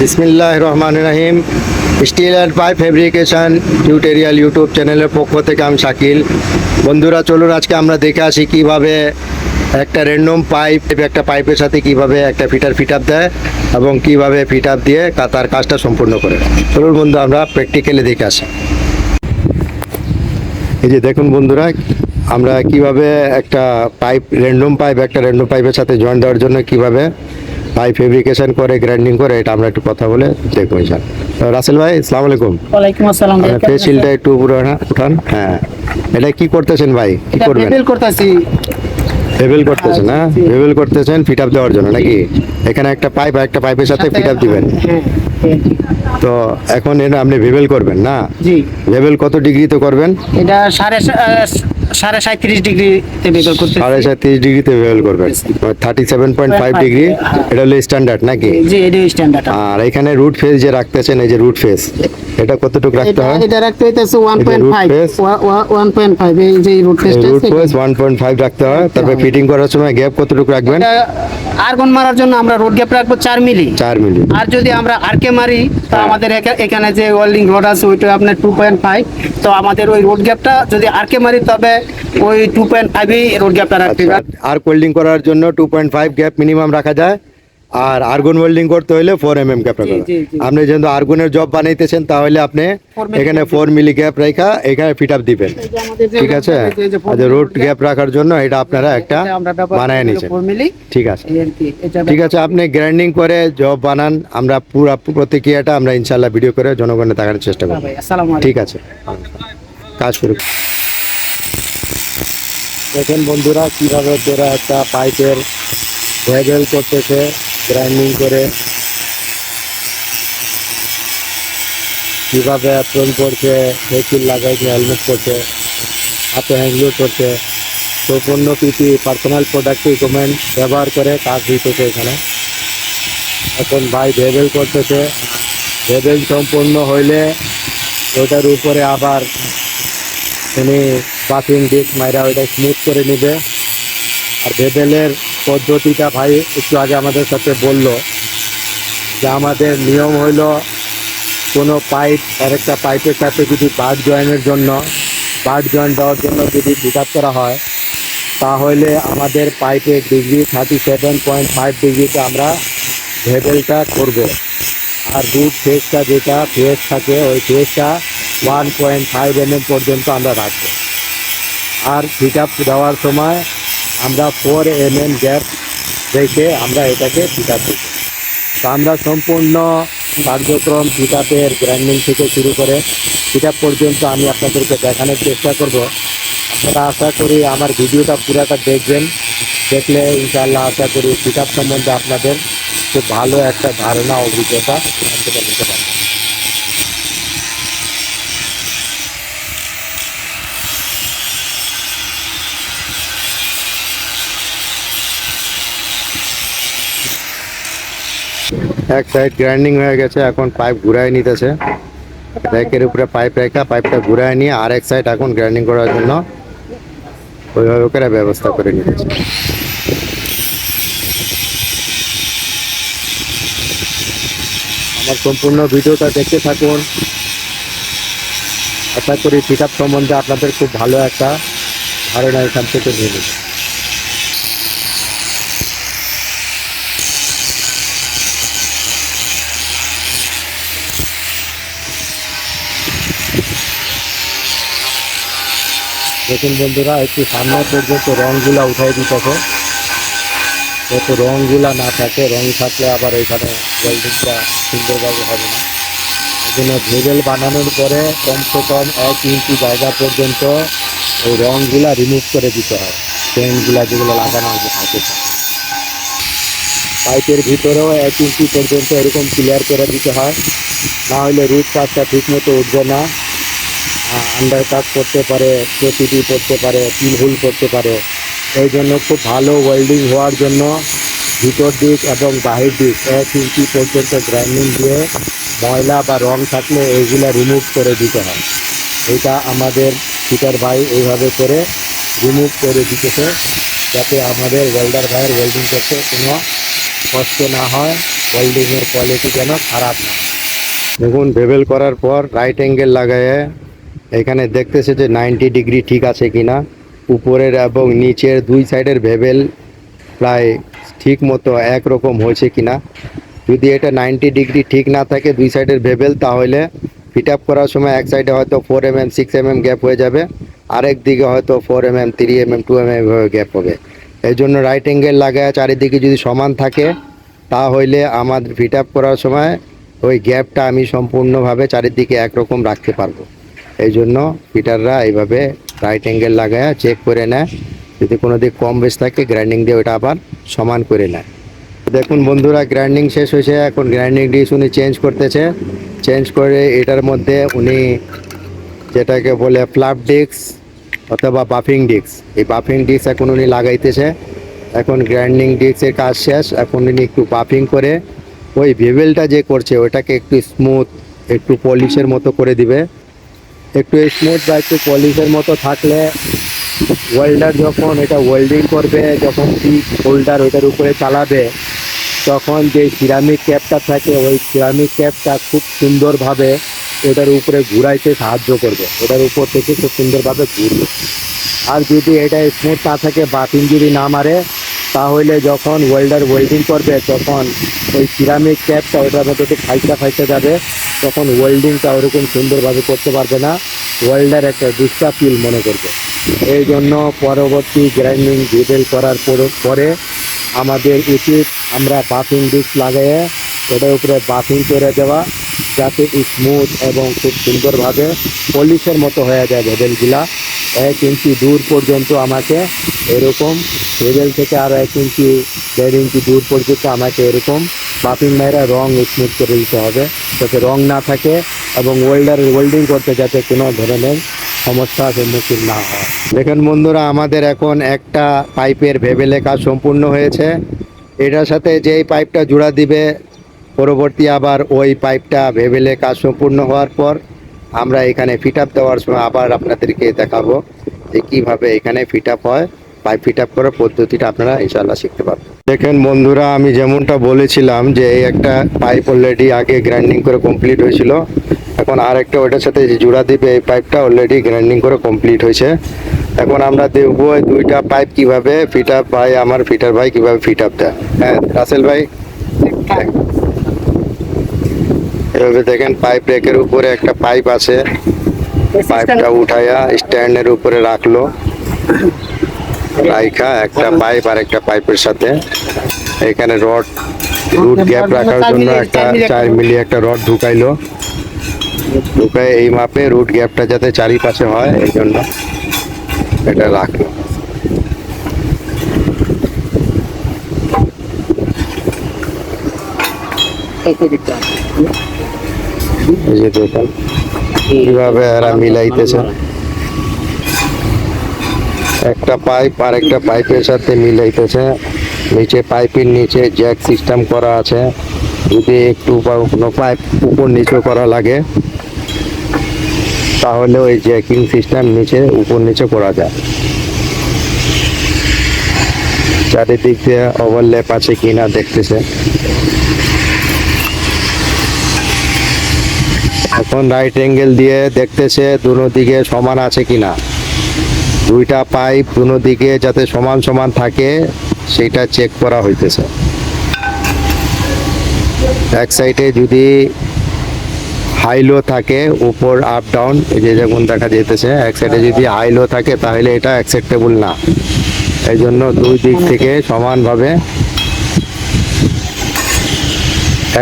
বিসমিল্লাহ রহমান রাহিম steel and pipe fabrication tutorial YouTube চ্যানেলের পক্ষ থেকে আমি শাকিল। বন্ধুরা, চলুন আজকে আমরা দেখে আসি কীভাবে একটা র্যান্ডম পাইপ একটা পাইপের সাথে কীভাবে একটা ফিটার ফিট আপ দেয় এবং কীভাবে ফিট আপ দিয়ে তার কাজটা সম্পূর্ণ করে। চলুন বন্ধু, আমরা প্র্যাকটিক্যালি দেখে আসি। এই যে দেখুন বন্ধুরা, আমরা কীভাবে একটা পাইপ র্যান্ডম পাইপ একটা র্যান্ডম পাইপের সাথে জয়েন দেওয়ার জন্য কীভাবে পাইপ ফেব্রিকেশন করে গ্রাইন্ডিং করে এটা আমরা একটু কথা বলে দেখব ইনশাল রাসেল ভাই আসসালামু আলাইকুম। ওয়ালাইকুম আসসালাম ভাই ফেস একটু আনা- উঠান। হ্যাঁ। এটা কি করতেছেন ভাই? কি করবেন? করতেছি। ভেবেল করতেছেন না জি। ভেবেল করতেছেন ফিট আপ দেওয়ার জন্য নাকি? এখানে একটা পাইপ আর একটা পাইপের সাথে ফিট আপ দিবেন। হ্যাঁ হ্যাঁ। তো এখন এটা আপনি ভেবেল করবেন না? জি। ভেবেল কত ডিগ্রিতে করবেন? এটা সাড়ে সা- আহ, সাড়ে সাঁত্রিশ ডিগ্রিতে পেপেল করতে সাড়ে সাতত্রিশ ডিগ্রিতে ভেবেল করবেন। Thirty seven point five degree এটা হলো স্ট্যান্ডার্ড নাকি? জি এটা স্ট্যান্ডার্ড আর এখানে রুট ফেস যে রাখতেছেন এই যে রুট ফেস এটা কতটুকু রাখতে হয়? এটা রাখতে হইতেছে one point five one point five এই যে রুট ফেসটা root face one point five রাখতে হয় তারপরে ফিটিং করার সময় গ্যাপ কতটুকু রাখবেন? আর্গন মারার জন্য আমরা রোড গ্যাপ রাখব চার মিলি। চার মিলি। আর যদি আমরা আরকে মারি তো হ্যাঁ। আমাদের এখা- এখানে যে ওয়েল্ডিং রোড আছে ওইটা আপনার টু পয়েন্ট ফাইভ তো আমাদের ওই রোড গ্যাপটা যদি আরকে মারি তবে ওই টু পয়েন্ট ফাইভই রোড গ্যাপটা রাখতে আচ্ছা, আর ওয়েল্ডিং করার জন্য two point five gap minimum রাখা যায়? আর আর্গুন ওয়েল্ডিং করতে হলে ফোর এম এম গ্যাপ রাখা। আপনি যেহেতু আর্গুনের জব বানাইতেছেন তাহলে আপনি এখানে gap ফোর মিলি গ্যাপ রেখা এখানে ফিট আপ দিবেন। ঠিক আছে? আচ্ছা রোড গ্যাপ রাখার জন্য এটা আপনারা একটা বানায় milli, ঠিক আছে। ঠিক আছে আপনি গ্রাইন্ডিং করে জব বানান আমরা পুরো প্রতিক্রিয়াটা আমরা ইনশাল্লাহ ভিডিও করে জনগণের দেখানোর চেষ্টা হ্যাঁ করব। ভাই, আসসালামু আলাইকুম। ঠিক আছে। কাজ শুরু দেখেন বন্ধুরা কীভাবে তোরা একটা পাইপের ভেজেল করতেছে। গ্রাইন্ডিং করে কীভাবে অ্যাপ্রন করছে ভেহিকিল লাগাইছে হেলমেট করছে হাতে হ্যান্ডলুট করছে। সম্পূর্ণ পিপি পার্সোনাল প্রোডাক্ট ইকুইপমেন্ট ব্যবহার করে কাজ দিতেছে এখানে। এখন ভাই ভেবেল করতেছে। ভেবেল সম্পূর্ণ হইলে ওটার উপরে আবার উনি বাথিং ডিস্ক মাইরা ওইটা স্মুথ করে নেবে। আর ভেবেলের পদ্ধতিটা ভাই একটু আগে আমাদের সাথে বলল যে আমাদের নিয়ম হইল কোনো পাইপ, আরেকটা পাইপের সাথে যদি বার্ড জয়েনের জন্য বার্ড জয়েন দেওয়ার জন্য যদি পিক করা হয়, তাহলে আমাদের পাইপের degree thirty seven point five ডিগ্রিতে আমরা ভেবেলটা করব। আর রুট ফেসটা যেটা ফেস থাকে, ওই ফেসটা ওয়ান পয়েন্ট ফাইভ এম পর্যন্ত আমরা রাখব। আর আপ দেওয়ার সময় আমরা ফোর এম এম গ্যাপ রেখে আমরা এটাকে ফিট দেবো তো আমরা সম্পূর্ণ কার্যক্রম ফিট আপের গ্রাইন্ডিং থেকে শুরু করে ফিট পর্যন্ত আমি আপনাদেরকে দেখানোর চেষ্টা করব। আপনারা আশা করি আমার ভিডিওটা পুরাটা দেখবেন। দেখলে ইনশাআল্লাহ আশা করি ফিট সম্বন্ধে আপনাদের খুব ভালো একটা ধারণা, অভিজ্ঞতা আপনারা নিতে পারবেন। এক সাইড গ্রাইন্ডিং হয়ে গেছে, এখন পাইপ ঘুরাই নিতেছে। ব্যাকের উপরে পাইপ রেখা, পাইপটা ঘুরাই নিয়ে আর এক সাইড এখন গ্রাইন্ডিং করার জন্য ওইভাবে ব্যবস্থা করে নিতেছে। আমার সম্পূর্ণ ভিডিওটা দেখতে থাকুন। আশা করি পিক সম্বন্ধে আপনাদের খুব ভালো একটা ধারণা এখান থেকে নিয়ে দেখুন বন্ধুরা, একটু সামনে পর্যন্ত রংগুলা উঠাই দিতেছে। যাতে রংগুলা না থাকে, রং থাকলে আবার ওইখানে ওয়েল্ডিংটা সুন্দরভাবে হবে না। জন্য ভেবেল বানানোর পরে কমসে কম এক ইঞ্চি জায়গা পর্যন্ত ওই রংগুলা রিমুভ করে দিতে হয়। পেনগুলা যেগুলো লাগানো আছে থাকে পাইপের ভিতরেও এক ইঞ্চি পর্যন্ত এরকম ক্লিয়ার করে দিতে হয়। না হলে রুট কাজটা ঠিক মতো উঠবে না। আন্ডার কাজ করতে পারে, প্রতিটি করতে পারে, তিন হুল করতে পারে। এই জন্য খুব ভালো ওয়েল্ডিং হওয়ার জন্য ভিতর দিক এবং বাহির দিক এক ইঞ্চি পর্যন্ত গ্রাইন্ডিং দিয়ে ময়লা বা রং থাকলে এইগুলা রিমুভ করে দিতে হয়। এটা আমাদের ফিটার ভাই এইভাবে করে রিমুভ করে দিতেছে যাতে আমাদের ওয়েল্ডার ভাইয়ের ওয়েল্ডিং করতে কোনো কষ্ট না হয় ওয়েল্ডিংয়ের কোয়ালিটি যেন খারাপ না দেখুন ভেবেল করার পর রাইট অ্যাঙ্গেল লাগায়ে এখানে দেখতেছে যে নাইনটি ডিগ্রি ঠিক আছে কিনা। উপরের এবং নিচের দুই সাইডের ভেবেল প্রায় ঠিক মতো একরকম হয়েছে কিনা। যদি এটা নাইনটি ডিগ্রি ঠিক না থাকে দুই সাইডের ভেবেল, তাহলে ফিট আপ করার সময় এক সাইডে হয়তো four M M six M M gap হয়ে যাবে। আরেক দিকে হয়তো four M M three M M two M M gap হবে। এই জন্য রাইট অ্যাঙ্গেল লাগায় চারিদিকে যদি সমান থাকে, তাহলে আমাদের ফিট আপ করার সময় ওই গ্যাপটা আমি সম্পূর্ণভাবে চারিদিকে একরকম রাখতে পারব। এই জন্য ফিটাররা এইভাবে রাইট অ্যাঙ্গেল লাগায় চেক করে নেয়। যদি কোনো দিক কম বেশ থাকে গ্রাইন্ডিং দিয়ে ওটা আবার সমান করে নেয়। দেখুন বন্ধুরা গ্রাইন্ডিং শেষ হয়েছে, এখন গ্রাইন্ডিং ডিশ উনি চেঞ্জ করতেছে। চেঞ্জ করে এটার মধ্যে উনি যেটাকে বলে ফ্লাপ ডিস্ক অথবা বাফিং ডিস্ক এই বাফিং ডিস্ক এখন উনি লাগাইতেছে। এখন গ্রাইন্ডিং ডিস্কের কাজ শেষ। এখন উনি একটু বাফিং করে ওই ভেবেলটা যে করছে ওটাকে একটু স্মুথ একটু পলিশের মতো করে দিবে। একটু স্মুথ বা একটু পলিশের মতো থাকলে ওয়েল্ডার যখন এটা ওয়েল্ডিং করবে, যখন পিক হোল্ডার ওইটার উপরে চালাবে, তখন যে সিরামিক ক্যাপটা থাকে, ওই সিরামিক ক্যাপটা খুব সুন্দরভাবে ওটার উপরে ঘুরাইতে সাহায্য করবে। ওটার উপর থেকে খুব সুন্দরভাবে ঘুরবে। আর যদি এটা স্মুথ না থাকে, বাতিল যদি না মারে, তাহলে যখন ওয়েল্ডার ওয়েল্ডিং করবে, তখন ওই সিরামিক ক্যাপটা ওটার মধ্যে ফাইটা ফাইটা যাবে তখন ওয়েল্ডিংটা ওরকম সুন্দরভাবে করতে পারবে না। ওয়েল্ডার একটা ডিস্টার্ব ফিল মনে করবে। এই জন্য পরবর্তী গ্রাইন্ডিং ডিটেল করার পর- আমাদের উচিত আমরা বাফিং ডিস্ক লাগাইয়ে ওটার উপরে বাফিং করে দেওয়া, যাতে স্মুথ এবং খুব সুন্দরভাবে পলিশের মতো হয়ে যায় ভেবেলগুলা এক ইঞ্চি দূর পর্যন্ত আমাকে এরকম ভেবেল থেকে আরও এক ইঞ্চি, দেড় ইঞ্চি দূর পর্যন্ত আমাকে এরকম বাফিং মেয়েরা রং স্মুথ করে দিতে হবে। যাতে রং না থাকে এবং ওয়েল্ডার ওয়েল্ডিং করতে যাতে কোনো ধরনের সমস্যার সম্মুখীন না হয়। দেখেন বন্ধুরা, আমাদের এখন একটা পাইপের ভেবেলে কাজ সম্পূর্ণ হয়েছে। এটার সাথে যেই পাইপটা জোড়া দিবে, পরবর্তী আবার ওই পাইপটা ভেবেলে কাজ সম্পূর্ণ হওয়ার পর আমরা এখানে ফিট আপ দেওয়ার সময় আবার আপনাদেরকে দেখাবো যে কীভাবে এখানে ফিট আপ হয়। পাইপ ফিট আপ করার পদ্ধতিটা আপনারা ইনশাল্লাহ শিখতে পারবেন। দেখেন বন্ধুরা আমি যেমনটা বলেছিলাম যে এই একটা পাইপ অলরেডি আগে গ্রাইন্ডিং করে কমপ্লিট হয়েছিল। এখন আর একটা ওটার সাথে যে জোড়া দিবে এই পাইপটা অলরেডি গ্রাইন্ডিং করে কমপ্লিট হয়েছে। এখন আমরা দেখব এই দুইটা পাইপ কীভাবে ফিট আপ ভাই আমার ফিটার ভাই কীভাবে ফিট আপ দেয়। হ্যাঁ রাসেল ভাই এভাবে দেখেন পাইপ রেকের উপরে একটা পাইপ আছে। পাইপটা উঠাইয়া স্ট্যান্ডের উপরে রাখল। রাইখা একটা পাইপ আর একটা পাইপের সাথে। এখানে রড রুট গ্যাপ রাখার জন্য একটা চার মিলি একটা রড ঢুকাইলো। ঢুকাই এই মাপে রুট গ্যাপটা যাতে চারিপাশে হয় এই জন্য এটা রাখল। এই যে দেখেন কীভাবে এরা মিলাইতেছে? একটা পাইপ আর একটা পাইপের সাথে মিলাইতেছে। নিচে পাইপের নিচে জ্যাক সিস্টেম করা আছে। যদি একটু কোনো পাইপ উপর নিচে করা লাগে, তাহলে ওই জ্যাকিং সিস্টেম নিচে উপর নিচে করা যায়। চারিদিক দিয়ে ওভারল্যাপ আছে কিনা দেখতেছে। এখন রাইট অ্যাঙ্গেল দিয়ে দেখতেছে দুনো দিকে সমান আছে কিনা। দুইটা পাইপ দুনো দিকে যাতে সমান সমান থাকে সেটা চেক করা হইতেছে। এক সাইডে যদি হাইলো থাকে, উপর আপ ডাউন এই যে যেমন দেখা যেতেছে এক সাইডে যদি হাইলো থাকে, তাহলে এটা অ্যাকসেপ্টেবল না। এই জন্য দুই দিক থেকে সমানভাবে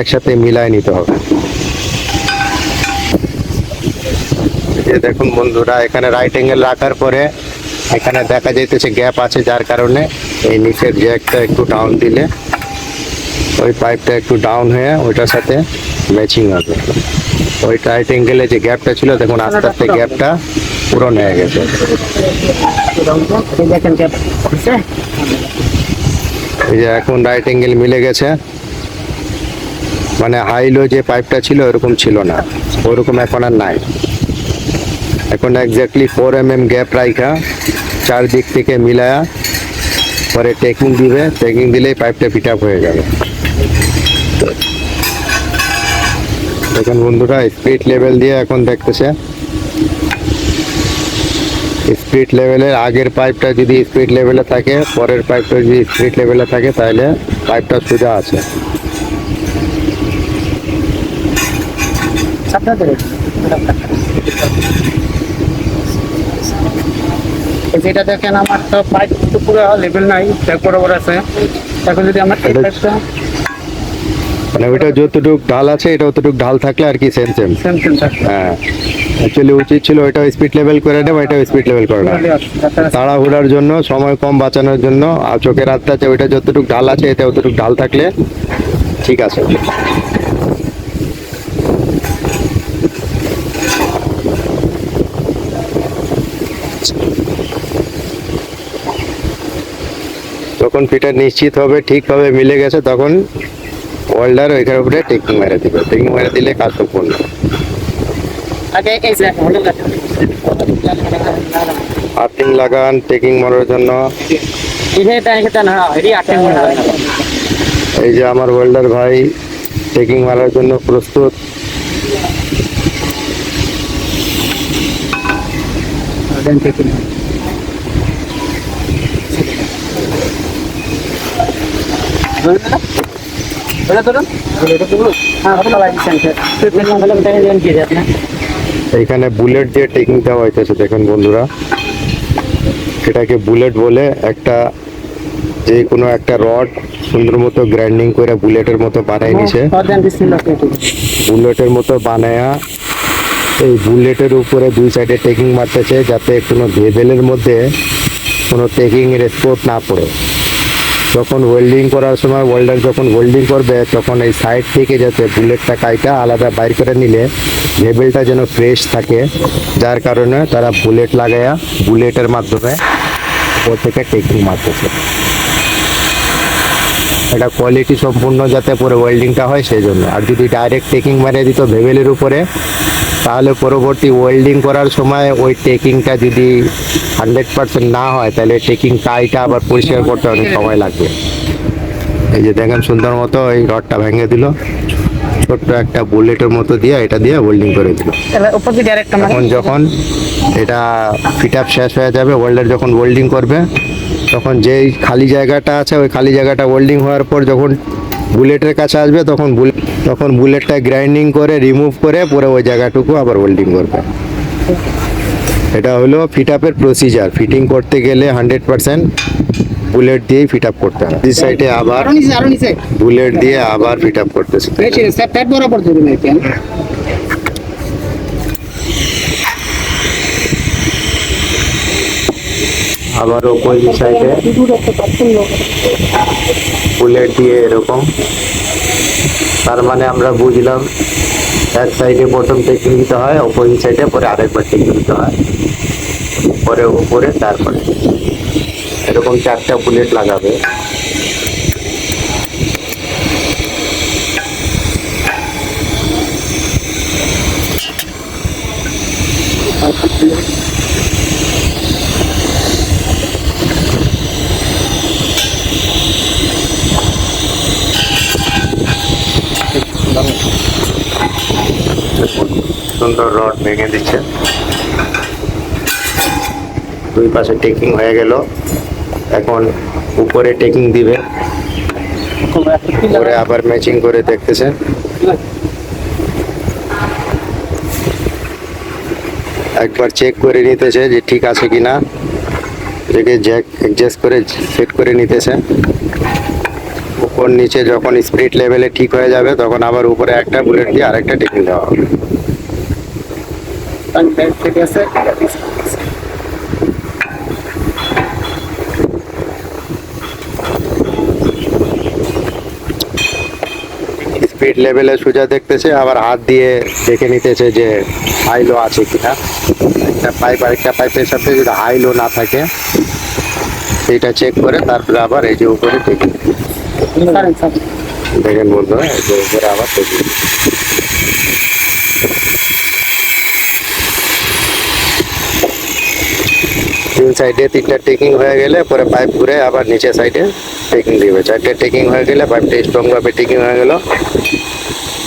একসাথে মিলায় নিতে হবে। দেখুন বন্ধুরা, এখানে রাইট অ্যাঙ্গেল রাখার পরে এখানে দেখা যাইতেছে গ্যাপ আছে যার কারণে এই নিচের জ্যাকটা একটু ডাউন দিলে ওই পাইপটা একটু ডাউন হয়ে ওইটার সাথে ম্যাচিং হবে। ওই রাইট অ্যাঙ্গেলে যে গ্যাপটা ছিল দেখুন আস্তে আস্তে গ্যাপটা পূরণ হয়ে গেছে। এই যে এখন রাইট অ্যাঙ্গেল মিলে গেছে। মানে হাইলো যে পাইপটা ছিল ওরকম ছিল না। ওরকম এখন আর নাই। এখন exactly four M M gap রাইখা, চারদিক থেকে মিলায়া, পরে টেকিং দিবে টেকিং দিলেই পাইপটা ফিট আপ হয়ে যাবে দেখেন বন্ধুরা স্পিড লেভেল দিয়ে এখন দেখতেছে। স্পিড লেভেলের আগের পাইপটা যদি স্পিড লেভেলে থাকে, পরের পাইপটা যদি স্পিড লেভেলে থাকে, তাহলে পাইপটা সোজা আছে। আপনাদের যেটা দেখেন আমার তো পাইপ তো পুরো লেভেল নাই ব্যাক বরাবর আছে। এখন যদি আমার এটা- মানে ওইটা যতটুক ঢাল আছে এটা অতটুক ঢাল থাকলে আর কি সেম সেম হ্যাঁ। অ্যাকচুয়ালি উচিত ছিল ওইটা স্পিড লেভেল করে দেবো এটাও স্পিড লেভেল করে দেবো তাড়াহুড়ার জন্য সময় কম বাঁচানোর জন্য আর চোখের আছে ওইটা যতটুকু ঢাল আছে এটা অতটুকু ঢাল থাকলে ঠিক আছে। যখন ফিটার নিশ্চিত হবে ঠিকভাবে মিলে গেছে তখন ওয়েল্ডার ওইখানে উপরে টেকিং মেরে দিবে। টেকিং মেরে দিলে কাজ সম্পূর্ণ আর্থিং লাগান টেকিং মারার জন্য। এই যে আমার ওয়েল্ডার ভাই টেকিং মারার জন্য প্রস্তুত। টাকা এইখানে বুলেট দিয়ে টেকিং দেওয়া হইতেছে, দেখুন বন্ধুরা, এটাকে বুলেট বলে একটা যে কোনো একটা রড সুন্দর মতো গ্রাইন্ডিং করে বুলেটের মতো বানাই নিছে। বুলেটের মতো বানায়া এই বুলেটের উপরে দুই সাইডে টেকিং মারতেছে, যাতে কোনো ভেবেলের মধ্যে কোনো টেকিং এর স্পট না পড়ে। যখন ওয়েল্ডিং করার সময় ওয়েল্ডার যখন ওয়েল্ডিং করবে, তখন এই সাইড থেকে যাতে বুলেটটা কাইটা আলাদা বাইর করে নিলে ভেবেলটা যেন ফ্রেশ থাকে। যার কারণে তারা বুলেট লাগায়া বুলেটের মাধ্যমে উপর থেকে টেকিং মারতেছে। এটা কোয়ালিটি সম্পূর্ণ যাতে পরে ওয়েল্ডিংটা হয়, সেই জন্য। আর যদি ডাইরেক্ট টেকিং মারিয়ে দিত ভেবেলের উপরে তাহলে পরবর্তী ওয়েল্ডিং করার সময় ওই টেকিংটা যদি হান্ড্রেড পার্সেন্ট না হয় তাহলে টেকিং কাইটা আবার পরিষ্কার করতে অনেক সময় লাগবে। এই যে দেখেন সুন্দর মতো এই রডটা ভেঙে দিল। ছোট্ট একটা বুলেটের মতো দিয়ে এটা দিয়ে ওয়েল্ডিং করে দিল। এখন যখন এটা ফিট আপ শেষ হয়ে যাবে ওয়েল্ডার যখন ওয়েল্ডিং করবে তখন যেই খালি জায়গাটা আছে ওই খালি জায়গাটা ওয়েল্ডিং হওয়ার পর যখন বুলেটের কাছে আসবে তখন বুলেট তখন বুলেটটা গ্রাইন্ডিং করে রিমুভ করে পরে ওই জায়গাটুকু আবার ওয়েল্ডিং করবে। এটা হলো ফিট আপের প্রসিজার ফিটিং করতে গেলে হান্ড্রেড পারসেন্ট বুলেট দিয়েই ফিট আপ করতে হয় এই সাইডে আবার বুলেট দিয়ে আবার ফিট আপ করতেছে আবার অপোজিট সাইডে বুলেট দিয়ে এরকম। তার মানে আমরা বুঝলাম, এক সাইডে প্রথম টেকিং নিতে হয় অপোজিট সাইডে পরে আরেকবার টেকিং নিতে হয়। পরে উপরে, তারপরে। এরকম চারটা বুলেট লাগাবে। সুন্দর রড ভেঙে দিচ্ছে। দুই পাশে টেকিং হয়ে গেল। এখন উপরে টেকিং দিবে। উপরে আবার ম্যাচিং করে দেখতেছে। একবার চেক করে নিতেছে যে ঠিক আছে কিনা। এটাকে জ্যাক অ্যাডজাস্ট করে সেট করে নিতেছে। উপর নিচে যখন স্পিড লেভেলে ঠিক হয়ে যাবে তখন আবার উপরে একটা বুলেট দিয়ে আরেকটা টেকিং দেওয়া হবে। ঠিক আছে স্পিড লেভেলে সোজা দেখতেছে আবার হাত দিয়ে দেখে নিতেছে যে হাইলো আছে কিনা। একটা পাইপ আরেকটা পাইপের সাথে যদি হাইলো না থাকে সেটা চেক করে তারপরে আবার এই যে উপরে স্যার দেখেন বন্ধুরা এই যে উপরে আবার টেকিং তিন সাইডে তিনটা টেকিং হয়ে গেলে পরে পাইপ ঘুরে আবার নিচে সাইডে টেকিং দিবে চারটে টেকিং হয়ে গেলে পাইপটা স্ট্রং ভাবে টেকিং হয়ে গেল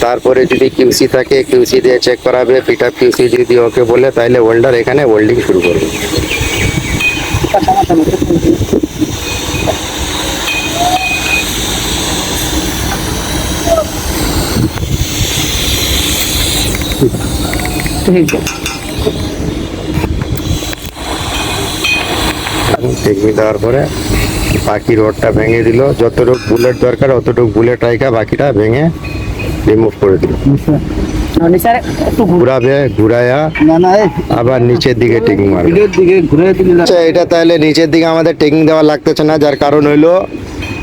তারপরে যদি কিউসি থাকে কিউসি দিয়ে চেক করাবে পিটা কিউসি যদি ওকে বলে তাহলে ওয়েল্ডার এখানে ওয়েল্ডিং শুরু করবে দেওয়ার পরে বাকি রডটা ভেঙে দিল। যতটুকু বুলেট দরকার অতটুকু বুলেট রাইখা বাকিটা ভেঙে রিমুভ করে দিল। ঘুরে। ঘুরাবে ঘুরায়া আবার নিচের দিকে টেকিং মারবে। আচ্ছা এটা তাহলে নিচের দিকে আমাদের টেকিং দেওয়া লাগতেছে না যার কারণ হইল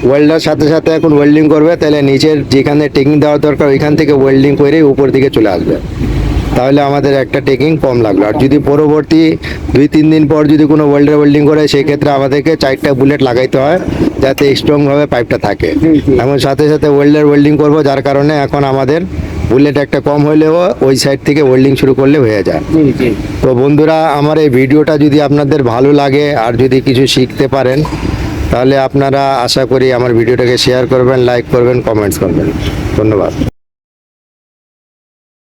ওয়েল্ডার সাথে সাথে এখন ওয়েল্ডিং করবে তাহলে নিচের যেখানে টেকিং দেওয়া দরকার ওইখান থেকে ওয়েল্ডিং করে উপর দিকে চলে আসবে। তাহলে আমাদের একটা টেকিং কম লাগল। আর যদি পরবর্তী দুই তিন দিন পর যদি কোনো ওয়েল্ডার ওয়েল্ডিং করে সেই ক্ষেত্রে আমাদেরকে চারটা বুলেট লাগাইতে হয় যাতে স্ট্রংভাবে পাইপটা থাকে। এমন সাথে সাথে ওয়েল্ডার ওয়েল্ডিং করব যার কারণে এখন আমাদের বুলেট একটা কম হলেও ওই সাইড থেকে ওয়েল্ডিং শুরু করলে হয়ে যায়। তো বন্ধুরা আমার এই ভিডিওটা যদি আপনাদের ভালো লাগে আর যদি কিছু শিখতে পারেন তাহলে আপনারা আশা করি আমার ভিডিওটাকে শেয়ার করবেন লাইক করবেন কমেন্টস করবেন। ধন্যবাদ।